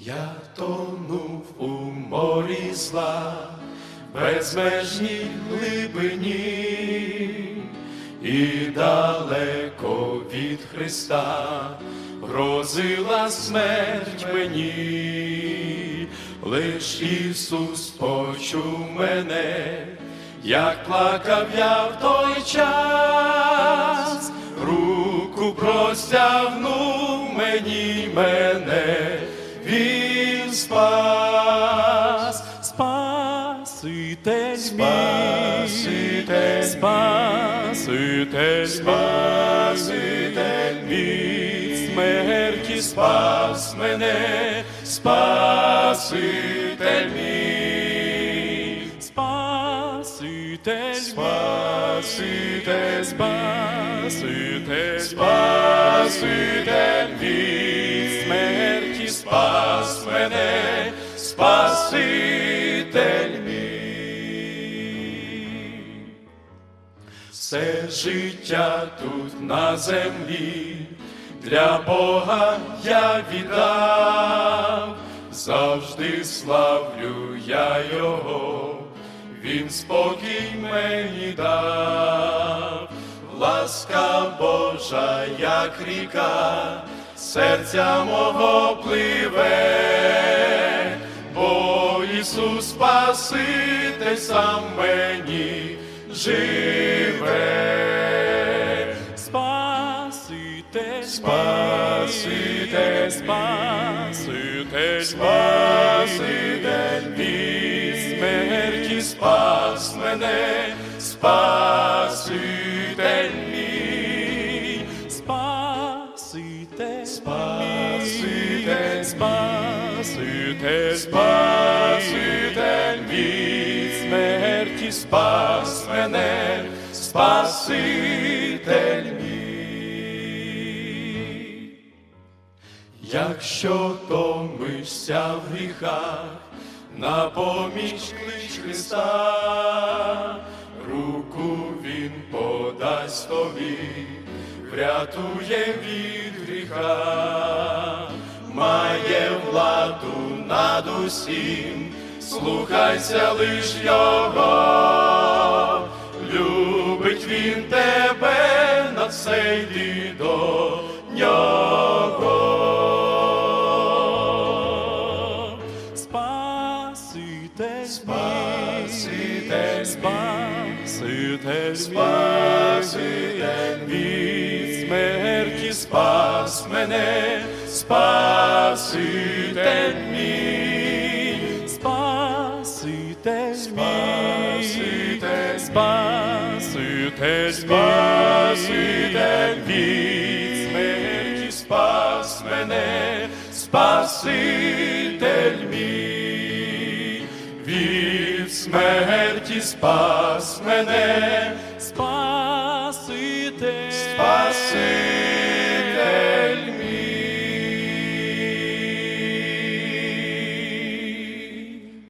Я тонув у морі зла, безмежній глибині, і далеко від Христа грозила смерть мені, лиш Ісус почув мене, як плакав я в той час, руку простягнув мені мене, Він спас, Спаситель мій, Спаситель, Спаситель від смерті спас мене, Спаситель мій, Спаситель, Спаситель, Спаситель, Спаситель від смерті спас Все життя тут на землі. Для Бога я віддав, завжди славлю я Його, Він спокій мені дав, ласка Божа, як ріка, серця мого пливе, бо Ісус Спаситель сам мені живе. Спаситель, Спаситель, Спаситель, Спаситель від смерті спас мене, Спаситель мій, Спаситель, Спаситель, Спаситель, Спаситель спас мене, Спаситель мій. Якщо томишся в гріхах, на поміч клич Христа, руку Він подасть тобі, врятує від гріха, має владу над усім, слухайся лиш Його, любить Він тебе, на все йди до нього. Спаситель, Спаситель від смерті спас мене, Спаситель мій, Спаситель, Спаситель, Спаситель від смерті спас мене, Спаситель мій, від смерті спас мене,